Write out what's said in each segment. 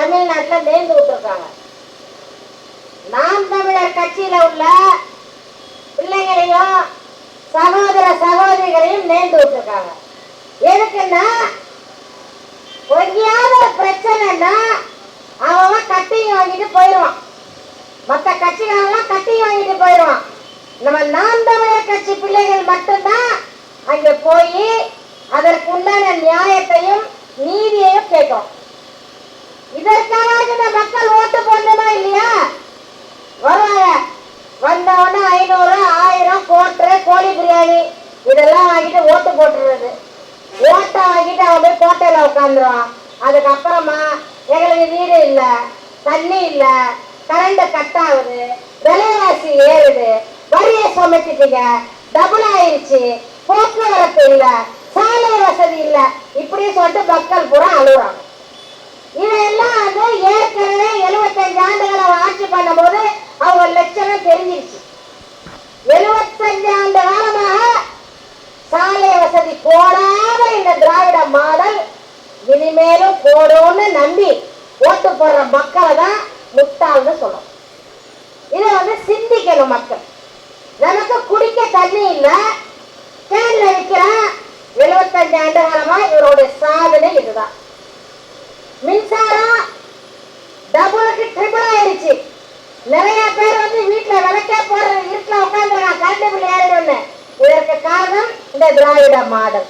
தமிழ்நாட்டில் நேர்ந்து விட்டுருக்காங்க. நாம் தமிழர் கட்சியில உள்ள பிள்ளைகளையும் சகோதர சகோதரிகளையும் நேர்ந்து விட்டுருக்காங்க. எதுக்குன்னா எங்கேயாவது ஒரு பிரச்சனைன்னா அவன் கட்டிங் வாங்கிட்டு போயிடுவான். மற்ற கட்சிகளெல்லாம் கட்டிங் வாங்கிட்டு போயிடுவான். நம்ம நாம் தமிழர் கட்சி பிள்ளைகள் மட்டும்தான் அங்கே போய் அதற்கு உண்டான நியாயத்தையும் இதற்காக மக்கள் ஓட்டு போடணுமா இல்லையா? வருவாங்க. வந்தவொடனே ஐநூறு ஆயிரம் கோட்டு கோழி பிரியாணி இதெல்லாம் வாங்கிட்டு ஓட்டு போட்டுடுறது ஓட்டை வாங்கிட்டு அவன் போய் கோட்டையில் உட்காந்துருவான். அதுக்கப்புறமா எங்களுக்கு வீடு இல்லை தண்ணி இல்லை கரண்ட் கட் ஆகுது விலைவாசி ஏறுது. வரியை சுமத்திட்டீங்க. டபுள் ஆயிடுச்சு போக்குவரத்து இல்லை சாலை வசதி இல்லை. இப்படின்னு சொல்லிட்டு மக்கள் பூரா அழுகுறாங்க. இதெல்லாம் வந்து ஏற்கனவே எழுபத்தஞ்சு ஆண்டுகளை அவன் ஆட்சி பண்ணும்போது அவங்க லட்சணம் தெரிஞ்சிருச்சு. எழுபத்தஞ்சு ஆண்டு காலமாக சாலை வசதி போடாத இந்த திராவிட மாடல் இனிமேலும் போடும்னு நம்பி ஓட்டு போடுற மக்களை தான் முட்டாள்னு சொல்லணும். இதை வந்து சிந்திக்கணும் மக்கள். நமக்கு குடிக்க தண்ணி இல்லை. கேன்ல விற்கிறான் எழுபத்தஞ்சு ஆண்டு காலமா இவருடைய சாதனை இதுதான். மின்சாரம் டபுளுக்கு ட்ரிபிள் ஆயிடுச்சு. நிறைய பேர் வந்து வீட்டுல விளக்கே போற இருட்டுல உட்காந்துருக்காங்க கரண்ட் பில் ஏறிடும்னு இதற்கு காரணம் இந்த திராவிட மாடல்.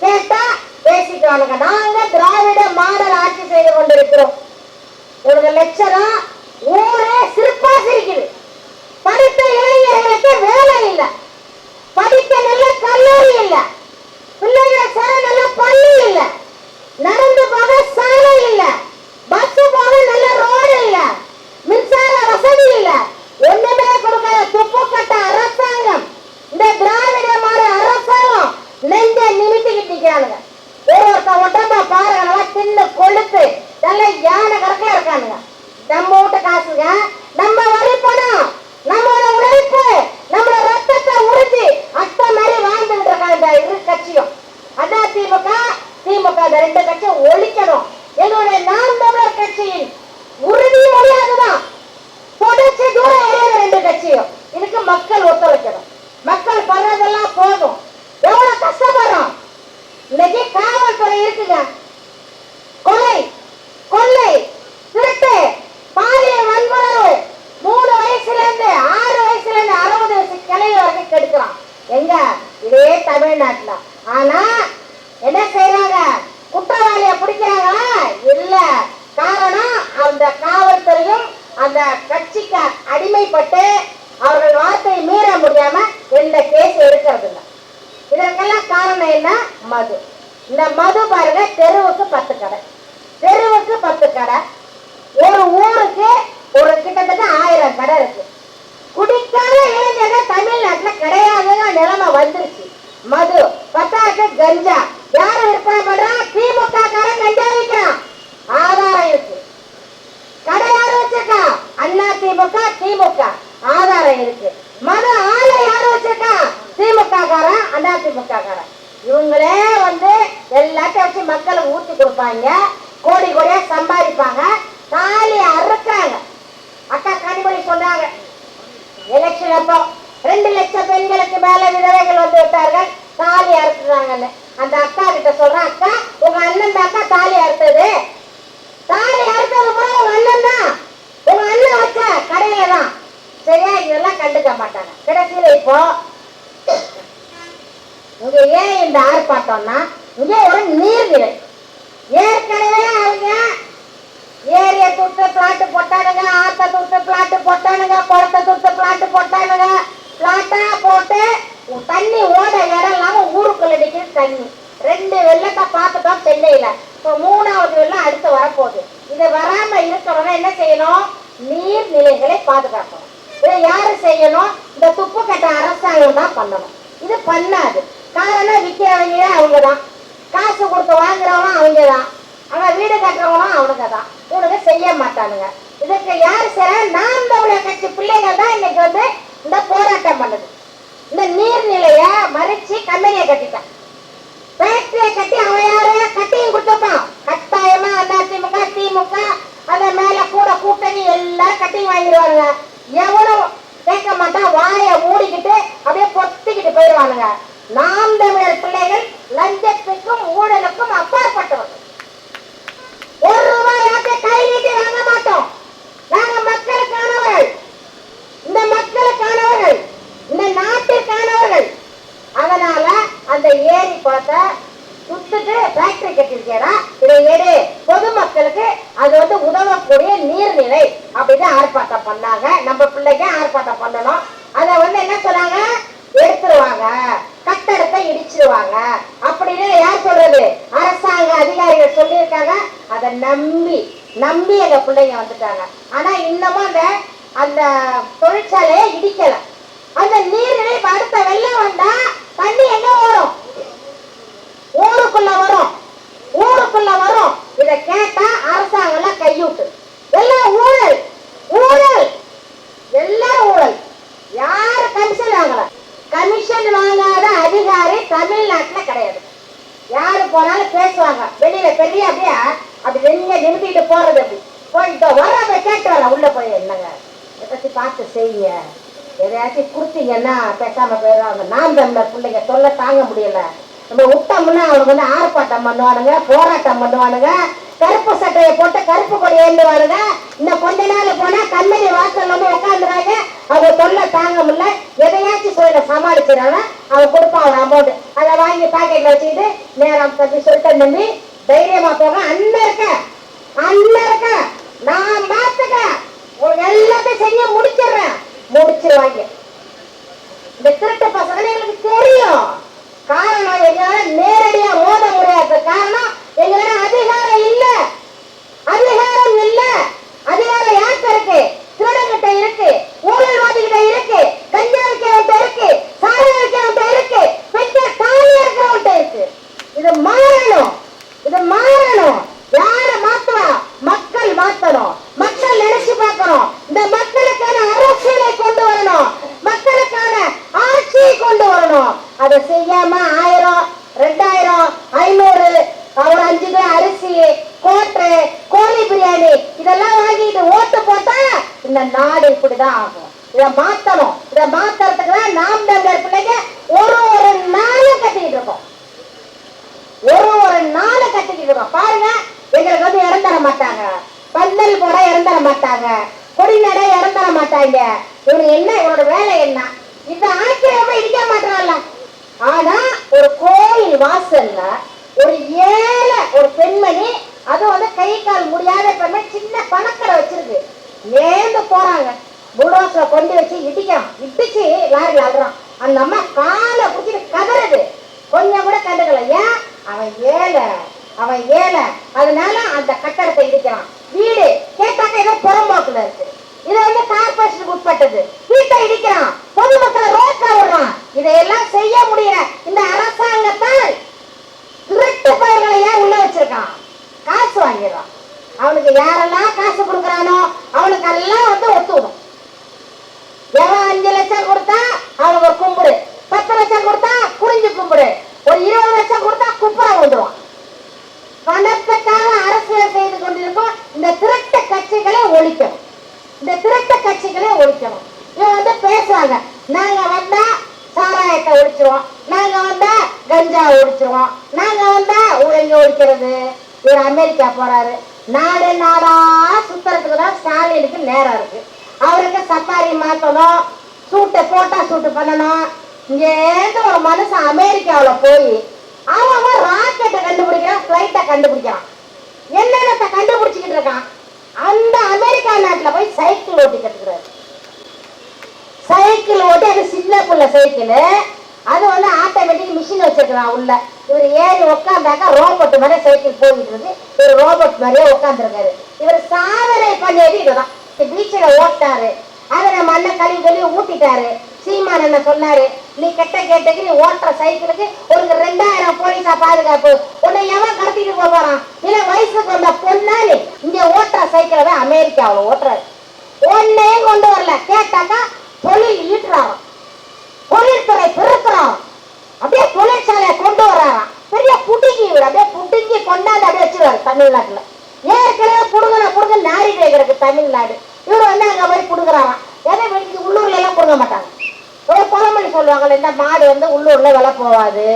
கேட்டா பேசிக்கிறானுங்க நாங்க திராவிட மாடல் ஆட்சி செய்து கொண்டிருக்கிறோம். ஒரு லட்சணம் ஊரே சிற்பம் சிரிக்குது படித்த இளைஞர்களுக்கு வேலை இல்லை படிக்க நல்ல கல்லூரி இல்லை பிள்ளைகள் சேர நல்ல பள்ளி இல்லை நடந்து போக சாலை இல்ல பஸ் போக நல்ல ரோடு இல்ல மின்சார வசதி இல்ல ஒண்ணுமே கொடுக்காத துப்பு கட்ட அரசாங்கம் இந்த திராவிட மாடு அரசாங்கம் நெஞ்ச நிமித்திக்கிட்டு நிக்கிறானுங்க ஒரு ஒருத்த உடம்ப பாருங்க நல்லா தின்னு கொழுத்து நல்ல யானை கணக்கில் இருக்கானுங்க நம்ம வீட்டு காசுங்க நம்ம வரி பணம் நம்மளோட உழைப்பு நம்மளோட ரத்தத்தை உறிஞ்சி அத்தை மாதிரி வாழ்ந்துகிட்டு இருக்காங்க இந்த இரு கட்சியும் அண்ணா திமுக திமுக இந்த ரெண்டு கட்சியும் ஒழிக்கணும் என்னுடைய நாம் தமிழர் கட்சியின் உறுதி மொழியாதுதான் தொடர்ச்சி தூரம் எறியணும் ரெண்டு கட்சியும் இதுக்கு மக்கள் ஒத்துழைக்கணும் மக்கள் பண்றதெல்லாம் போதும் எவ்வளவு கஷ்டப்படுறோம் இன்னைக்கு காவல்துறை இருக்குங்க கொலை கொள்ளை திருட்டு பாலியல் வன்முறை மூணு வயசுல இருந்து ஆறு வயசுல இருந்து அறுபது வயசு கிளைய வரைக்கும் எங்க? இதே தமிழ்நாட்டுல. ஆனா என்ன செய்யறாங்க குற்றவாளிய பிடிக்கிறாங்களா? இல்ல. காரணம் அந்த காவல்துறையும் அந்த கட்சிக்கு அடிமைப்பட்டு அவர்கள் வார்த்தையை மீற முடியாம எந்த கேஸ் எடுக்கிறது இல்லை. இதற்கெல்லாம் காரணம் என்ன? மது. இந்த மது பாருங்க தெருவுக்கு பத்து கடை. தெருவுக்கு பத்து கடை. ஒரு ஊருக்கு ஒரு கிட்டத்தட்ட ஆயிரம் கடை இருக்கு. குடிக்காத இளைஞர்கள் தமிழ்நாட்டுல கிடையாதுங்க நிலைமை வந்துருச்சு. மது பத்தாக்கு கஞ்சா. யார விற்பனை பண்றா? திமுக காரன் கஞ்சா விற்கிறான் ஆதாரம் இருக்கு. கடை யாரு வச்சிருக்கா? அண்ணா திமுக திமுக. ஆதாரம் இருக்கு. மது ஆலை யாரு வச்சிருக்கா? திமுக காரன் அண்ணா திமுக காரன். இவங்களே வந்து எல்லாத்தையும் வச்சு மக்களுக்கு ஊத்தி கொடுப்பாங்க. கோடி கோடியா சம்பாதிப்பாங்க. தாலி அறுக்கிறாங்க. அக்கா கனிமொழி சொன்னாங்க. எலெக்ஷன் அப்போ ரெண்டு லட்சம் பெண்களுக்கு மேல விதவைகள் வந்து விட்டார்கள். தாலி அறுத்துறாங்கன்னு. அந்த அக்கா கிட்ட சொல்றேன் அக்கா உங்க அண்ணன் தான் அக்கா தாலி அறுத்தது. தாலி அறுத்தது கூட உங்க அண்ணன் தான். உங்க அண்ணன் வச்ச கடையில தான். சரியா? இதெல்லாம் கண்டுக்க மாட்டாங்க. கடைசியில இப்போ இங்க ஏன் இந்த ஆர்ப்பாட்டம்னா இங்க ஒரு நீர்நிலை. ஏற்கனவே அவங்க ஏரிய துட்டு பிளாட்டு போட்டானுங்க ஆத்த துட்டு பிளாட்டு போட்டானுங்க குளத்தை துட்டு பிளாட்டு போட்டானுங்க. பிளாட்டா போட்டு தண்ணி ஓட இடம் இல்லாம ஊருக்குள்ள நிக்கிற தண்ணி. ரெண்டு வெள்ளத்தை பார்த்துட்டோம் சென்னையில. இப்போ மூணாவது வெள்ளம் அடுத்து வரப்போகுது. இது வராம இருக்கணும்னா என்ன செய்யணும்? நீர் நிலைகளை பாதுகாக்கணும். இதை யாரு செய்யணும்? இந்த துப்பு கட்ட அரசாங்கம் தான் பண்ணணும். இது பண்ணாது. காரணம் விற்கிறவங்க அவங்க தான் காசு கொடுத்து வாங்குறவனும் அவங்க தான் ஆனால் வீடு கட்டுறவனும் அவனுங்க தான் உனக்கு செய்ய மாட்டானுங்க. இதுக்கு யார் சார் நாம் தமிழர் கட்சி பிள்ளைகள் தான் இன்னைக்கு வந்து இந்த போராட்டம் பண்ணுது. இந்த நீர்நிலைய மறைச்சு கம்பெனியை கட்டிட்டான். ஃபேக்டரியை கட்டி அவன் யாரு? கட்டியும் கொடுத்துப்பான் கட்டாயமா அண்ணா திமுக திமுக கூட்டணி எல்லாம் கட்டிங் வாங்கிடுவாங்க எவ்வளவு கேட்க மாட்டான். வாயை மூடிக்கிட்டு அப்படியே பொத்திக்கிட்டு போயிடுவானுங்க. நாம் தமிழர் பிள்ளைகள் லஞ்சத்துக்கும் ஊழலுக்கும் அப்பாற்பட்டவர்கள். கை நீட்டி வாங்க மாட்டோம். நாங்க மக்களுக்கானவர்கள் இந்த மக்களுக்கானவர்கள் இந்த நாட்டிற்கானவர்கள் அதனால அந்த ஏரி குளத்தை சுத்துட்டு ஃபேக்டரி கட்டிருக்கேடா இதை எடு பொதுமக்களுக்கு அது வந்து உதவக்கூடிய நீர்நிலை அப்படின்னு ஆர்ப்பாட்டம் பண்ணாங்க. நம்ம பிள்ளைங்க ஆர்ப்பாட்டம் பண்ணணும். அதை வந்து என்ன சொன்னாங்க? எடுத்துருவாங்க. கட்டடத்தை இடிச்சிருவாங்க. அப்படின்னு யார் சொல்றது? அரசாங்க அதிகாரிகள் சொல்லியிருக்காங்க. அதை நம்பி நம்பி எங்க பிள்ளைங்க வந்துட்டாங்க. ஆனா இன்னமும் அந்த அந்த தொழிற்சாலையை இடிக்கல. அந்த நீர்நிலை அடுத்த வெள்ளம் வந்தா தண்ணி எங்க வரும் ஊருக்குள்ள வரும் ஊருக்குள்ள வரும் இத கேட்டா அரசாங்கம் எல்லாம் கையூட்டு எல்லாம் ஊழல் ஊழல் எல்லாம் ஊழல் யாரு கமிஷன் வாங்கல கமிஷன் வாங்காத அதிகாரி தமிழ்நாட்டுல கிடையாது யாரு போனாலும் பேசுவாங்க வெளியில பெரிய அப்படியே அப்படி ரெங்க நிமித்திட்டு போறது அப்படி போயிட்டு வர கேட்டு வரலாம் உள்ள போய் என்னங்க இதை பத்தி பார்த்து செய்யுங்க எதையாச்சும் கொடுத்தீங்கன்னா பேசாம போயிடுவாங்க. நாம் தமிழர் பிள்ளைங்க தொல்லை தாங்க முடியல. நம்ம விட்டோம்னா அவனுக்கு வந்து ஆர்ப்பாட்டம் பண்ணுவானுங்க போராட்டம் பண்ணுவானுங்க. கருப்பு சட்டையை போட்டு கருப்பு கொடி ஏந்துவானுங்க. இன்னும் கொஞ்ச நாள் போனா கண்ணடி வாசல் வந்து உட்காந்துறாங்க அவங்க தொல்லை தாங்க முடியல. எதையாச்சும் சொல்ல சமாளிச்சிடறாங்க அவன் கொடுப்பான் ஒரு அமௌண்ட் அதை வாங்கி பாக்கெட்ல வச்சுக்கிட்டு நேரம் தப்பி சொல்லிட்டேன் நம்பி தைரியமா போக அண்ணன் இருக்க. அண்ணன் இருக்க. நான் பார்த்துக்க உங்களுக்கு எல்லாம் முடிச்சிருவாங்க நாளை இருக்கோம் பாருங்க எங்களுக்கு வந்து இடம் தர மாட்டாங்க. பந்தல் போட இடம் தர மாட்டாங்க. கொடி நட இடம் தர மாட்டாங்க. இவங்க என்ன இவரோட வேலை என்ன? இந்த ஆச்சரியமா இடிக்க மாட்டாங்கல்ல ஆனா ஒரு கோயில் வாசல்ல ஒரு ஏழை ஒரு பெண்மணி அதுவும் வந்து கை கால் முடியாத பெண்மணி சின்ன பணக்கரை வச்சிருக்கு. நேர்ந்து போறாங்க. புல்டோசரை கொண்டு வச்சு இடிக்கிறான் இடிச்சு லாரியில் அழுறான் அந்த அம்மா காலை பிடிச்சிட்டு கதறது. கொஞ்சம் கூட கண்டுக்கல. ஏன்? அவன் ஏழை. அவன் ஏழை. அதனால அந்த கட்டடத்தை இடிக்கிறான் வீடு கேட்டாக்க ஏதோ புறம்போக்குல இருக்கு. இது வந்து கார்பரேஷனுக்கு உட்பட்டது. வீட்டை இடிக்கிறான் பொதுமக்களை ரோட்ல விடுறான். இதையெல்லாம் செய்ய முடியல. இந்த அரசாங்கத்தால் திருட்டு பயிர்களை ஏன் உள்ள வச்சிருக்கான்? காசு வாங்கிடுறான். அவனுக்கு யாரெல்லாம் காசு கொடுக்குறானோ அவனுக்கு எல்லாம் வந்து ஒத்துவிடும் எவன் அஞ்சு லட்சம் கொடுத்தா அவனுக்கு ஒரு கும்பிடு பத்து லட்சம் கொடுத்தா குனிஞ்சு கும்பிடு ஒரு இருபது லட்சம் கொடுத்தா குப்புற வந்துடுவான் பணத்துக்காக அரசியல் செய்து கொண்டிருக்கும் இந்த திருட்ட கட்சிகளை ஒழிக்கணும் இந்த திருட்ட கட்சிகளை ஒழிக்கணும் இவன் வந்து பேசுவாங்க நாங்க வந்தா சாராயத்தை ஒழிச்சிருவோம். நாங்க வந்தா கஞ்சா ஒழிச்சிருவோம். நாங்க வந்தா எங்க ஒழிக்கிறது. இவர் அமெரிக்கா போறாரு. நாடு நாடா சுத்துறதுக்கு தான் ஸ்டாலினுக்கு நேரம் இருக்கு. அவருக்கு சப்பாரி மாத்தணும். சூட்டை போட்டா சூட்டு பண்ணணும். இங்கேருந்து ஒரு மனுஷன் அமெரிக்காவில் போய் அவன் அவன் ராக்கெட்டை கண்டுபிடிக்கிறான் ஃப்ளைட்டை கண்டுபிடிக்கிறான். என்னென்னத்தை கண்டுபிடிச்சிக்கிட்டு இருக்கான்? அந்த அமெரிக்கா நாட்டில் போய் சைக்கிள் ஓட்டி கத்துக்கிறாரு. சைக்கிள் ஓட்டி அது சின்ன பிள்ளை சைக்கிள் அது வந்து ஆட்டோமேட்டிக் மிஷின் வச்சிருக்கிறான் உள்ள. இவர் ஏறி உட்காந்தாக்கா ரோபோட் மாதிரி சைக்கிள் போயிட்டு இருக்கு. இவர் ரோபோட் மாதிரியே உட்காந்துருக்காரு இவர் சாதனை பண்ணியது இதுதான். பீச்சில் ஓட்டாரு. அதை நம்ம அண்ணன் கழுவி கழுவி ஊட்டிட்டாரு. சீமான் என்ன சொன்னாரு நீ கெட்ட கேட்டுக்கு நீ ஓட்டுற சைக்கிளுக்கு ஒரு ரெண்டாயிரம் போலீஸா பாதுகாப்பு. உன்னை எவன் கடத்திட்டு போக போறான்? இல்ல வயசுக்கு வந்த பொண்ணாலி இங்க ஓட்டுற சைக்கிளை தான் அமெரிக்காவில் ஓட்டுறாரு. ஒன்னே கொண்டு வரல. கேட்டாக்கா தொழில் ஈட்டுறாராம் தொழில்துறை பெருக்கிறான் அப்படியே தொழிற்சாலையை கொண்டு வர்றாராம். பெரிய புடுங்கி அப்படியே புடுங்கி கொண்டாந்து அப்படியே வச்சிருவாரு தமிழ்நாட்டுல. ஏற்கனவே புடுங்கின புடுங்க நாரி கேட்கறதுக்கு தமிழ்நாடு. இவர் வந்து அங்க போய் புடுங்குறாராம். எதை வெளிக்கு உள்ளூர்ல எல்லாம் புடுங்க மாட்டாங்க. ஒரு பழமொழி சொல்லுவாங்கல்ல இந்த மாடு வந்து உள்ளூர்ல விலை போகாது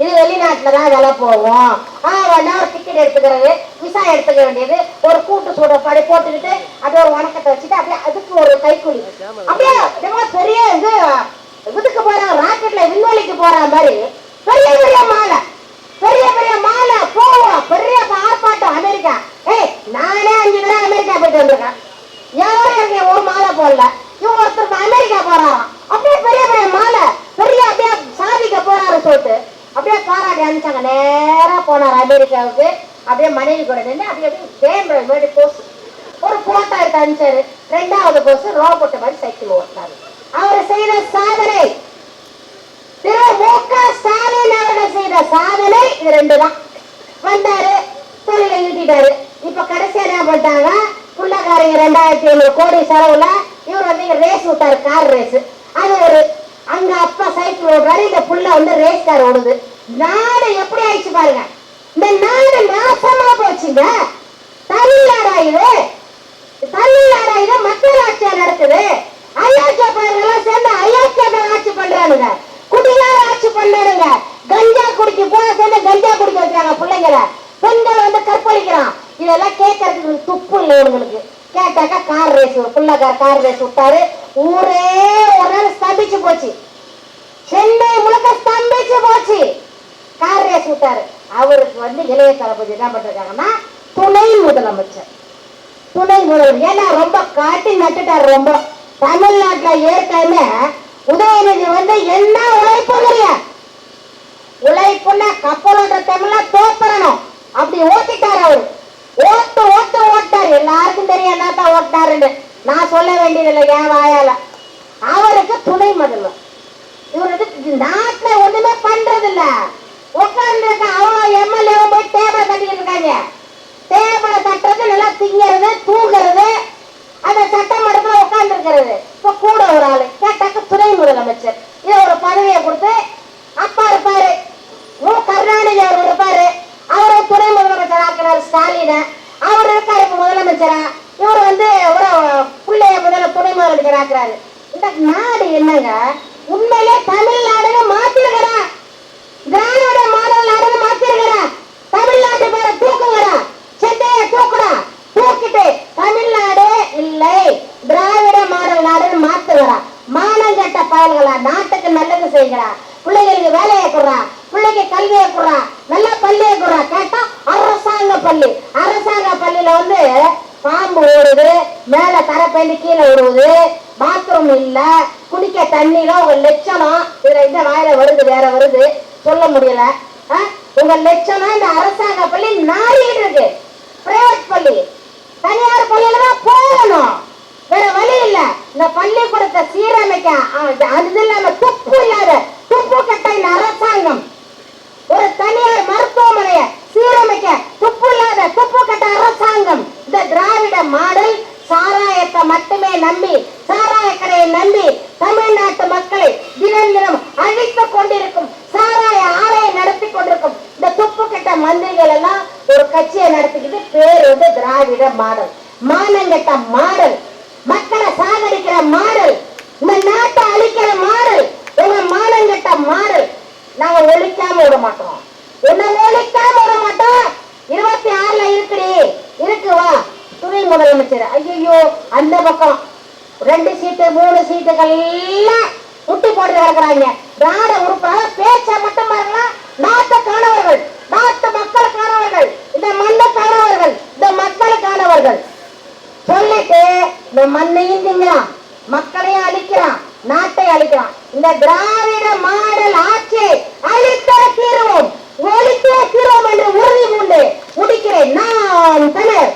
இது வெளிநாட்டுல தான் விலை போகும். ஆ ஒரு டிக்கெட் எடுத்துக்கிறது விசா எடுத்துக்க வேண்டியது. ஒரு கூட்டு சூட படி போட்டுக்கிட்டு அது ஒரு வணக்கத்தை வச்சுட்டு அப்படியே அதுக்கு ஒரு கைக்கூலி. அப்படியே பெரிய இது இதுக்கு போறாங்க ராக்கெட்ல விண்வெளிக்கு போற மாதிரி பெரிய பெரிய மாலை பெரிய பெரிய மாலை போவோம் பெரிய ஆர்ப்பாட்டம் அமெரிக்கா ஏய் நானே அஞ்சு தடவை அமெரிக்கா போயிட்டு வந்திருக்கேன் யாரும் எனக்கு ஒரு மாலை போடல இவங்க ஒருத்தர் இப்ப அமெரிக்கா போறாராம் அப்படியே பெரிய பெரிய மாலை பெரிய அப்படியே சாதிக்க போறாரு சொல்லிட்டு அப்படியே பாராட்டி அனுப்பிச்சாங்க நேரா போனார் அப்படியே மனைவி கூட நின்று அப்படியே அப்படியே வேம்பு போஸ் ஒரு போட்டோ எடுத்து அனுப்பிச்சாரு. ரெண்டாவது போஸ் ரோபோட் மாதிரி சைக்கிள் ஓட்டினாரு. அவர் செய்த சாதனை. திரு மு க ஸ்டாலின் அவர்கள் செய்த சாதனை இது ரெண்டு தான் வந்தாரு தொழிலை ஈட்டிட்டாரு. இப்ப கடைசியா என்ன பண்ணிட்டாங்க? புள்ளக்காரங்க ரெண்டாயிரத்தி ஐநூறு கோடி செலவுல இவர் வந்து ரேஸ் விட்டாரு கார் ரேஸ் அது ஒரு அங்க அப்பா சைக்கிள் ஓடுறாரு இந்த புள்ள வந்து ரேஸ் கார் ஓடுது. நாடு எப்படி ஆயிடுச்சு பாருங்க. இந்த நாடு நாசமா போச்சுங்க. தமிழ்நாடாயுது இது மக்கள் ஆட்சியா நடக்குது அயோக்கிய பயிர்கள்லாம் சேர்ந்து அயோக்கிய ஆட்சி பண்றானுங்க. குடிகார ஆட்சி பண்ணானுங்க கஞ்சா குடிக்க போக சேர்ந்து கஞ்சா குடிக்க வைக்கிறாங்க பிள்ளைங்களை. பெண்கள் வந்து கற்பழிக்கிறான். இதெல்லாம் கேட்கறதுக்கு துப்பு இல்லை இவங்களுக்கு. கேட்டாக்கா கார் ரேஸ் பிள்ளைக்கார கார் ரேஸ் விட்டாரு. ஊரே ஒரு நாள் ஸ்தம்பிச்சு போச்சு. சென்னை முழுக்க ஸ்தம்பிச்சு போச்சு. கார் ரேஸ் விட்டாரு. அவருக்கு வந்து இளைய தளபதி என்ன பண்ணிருக்காங்கன்னா துணை முதலமைச்சர். துணை முதல்வர் ஏன்னா ரொம்ப காட்டி நட்டுட்டாரு ரொம்ப. தமிழ்நாட்டில் ஏற்கனவே உதயநிதி வந்து என்ன உழைப்பு கிடையாது உழைப்புன்னா கப்பலோட தமிழ்ல தோப்பறணும். அப்படி ஓட்டிட்டாரு அவரு. ஓட்டு ஓட்டு ஓட்டாரு. எல்லாருக்கும் தெரியும் நாட்டா ஓட்டாருன்னு நான் சொல்ல வேண்டியதில்லை என் வாயால. அவருக்கு துணை முதல்வர். இவருக்கு நாட்டில் நாட்டுல ஒண்ணுமே பண்றதில்லை. உட்கார்ந்து இருக்க அவ்வளோ எம்எல்ஏவும் போய் டேபிளை கட்டிட்டு இருக்காங்க. டேபிளை தட்டுறது நல்லா திங்கிறது தூங்குறது அந்த சட்டமன்றத்தில் உட்கார்ந்து இருக்கிறது இப்போ கூட ஒரு ஆள் கேட்டாக்க துணை முதலமைச்சர் இதை ஒரு பதவியை கொடுத்து அப்பா இருப்பாரு. மு கருணாநிதி அவர் இருப்பாரு. அவரை துணை முதலமைச்சர் ஆக்கினார் ஸ்டாலின. அவர் இருக்காரு இப்போ முதலமைச்சரா. இவர் வந்து ஒரு பிள்ளைய முதல்ல துணை முதலமைச்சர் ஆக்குறாரு. இந்த நாடு என்னங்க? உண்மையிலே தமிழ்நாடுன்னு பிள்ளைக்கு வேலையை கொடுறா பிள்ளைக்கு கல்வியை கொடுறா நல்ல பள்ளியை கொடுறா. கேட்டா அரசாங்க பள்ளி. அரசாங்க பள்ளியில வந்து பாம்பு ஓடுது மேல தரப்பள்ளி கீழே விடுவது பாத்ரூம் இல்ல குடிக்க தண்ணியில உங்க லட்சணம். இதுல இந்த வாயில வருது வேற வருது. சொல்ல முடியல. உங்க லட்சணம் இந்த அரசாங்க பள்ளி நாரிட்டு இருக்கு. பிரைவேட் பள்ளி. தனியார் பள்ளியில தான் போகணும். வேற வழி இல்ல. இந்த பள்ளிக்கூடத்தை சீரமைக்க அது இல்லாம துப்பு இல்லாத துப்பு அரசாங்கம். ஒரு தனியார் மருத்துவமனையை சீரமைக்க துப்பு இல்லாத துப்பு கட்ட அரசாங்கம். இந்த திராவிட மாடல் சாராயத்தை மட்டுமே நம்பி சாராய கடையை நம்பி தமிழ்நாட்டு மக்களை தினம் தினம் அழித்துக் கொண்டிருக்கும் சாராய ஆலையை நடத்தி கொண்டிருக்கும் இந்த துப்பு கட்ட மந்திரிகள் எல்லாம் ஒரு கட்சியை நடத்திக்கிட்டு பேர் வந்து திராவிட மாடல். ரெண்டு சீட்டு மூணு சீட்டுகள் எல்லாம் முட்டி போட்டு கிடக்குறாங்க. திராவிட உறுப்பாக பேச்சை மட்டும் பாருங்களா நாட்டுக்கானவர்கள் நாட்டு மக்களுக்கானவர்கள் இந்த மண்ணுக்கானவர்கள் இந்த மக்களுக்கானவர்கள் சொல்லிட்டு இந்த மண்ணையும் திங்கலாம் மக்களையும் அழிக்கிறான் நாட்டை அழிக்கிறான். இந்த திராவிட மாடல் ஆட்சி அழித்தே தீருவோம் ஒழித்தே தீருவோம் என்று உறுதி கொண்டு முடிக்கிறேன். நான் தலைவர்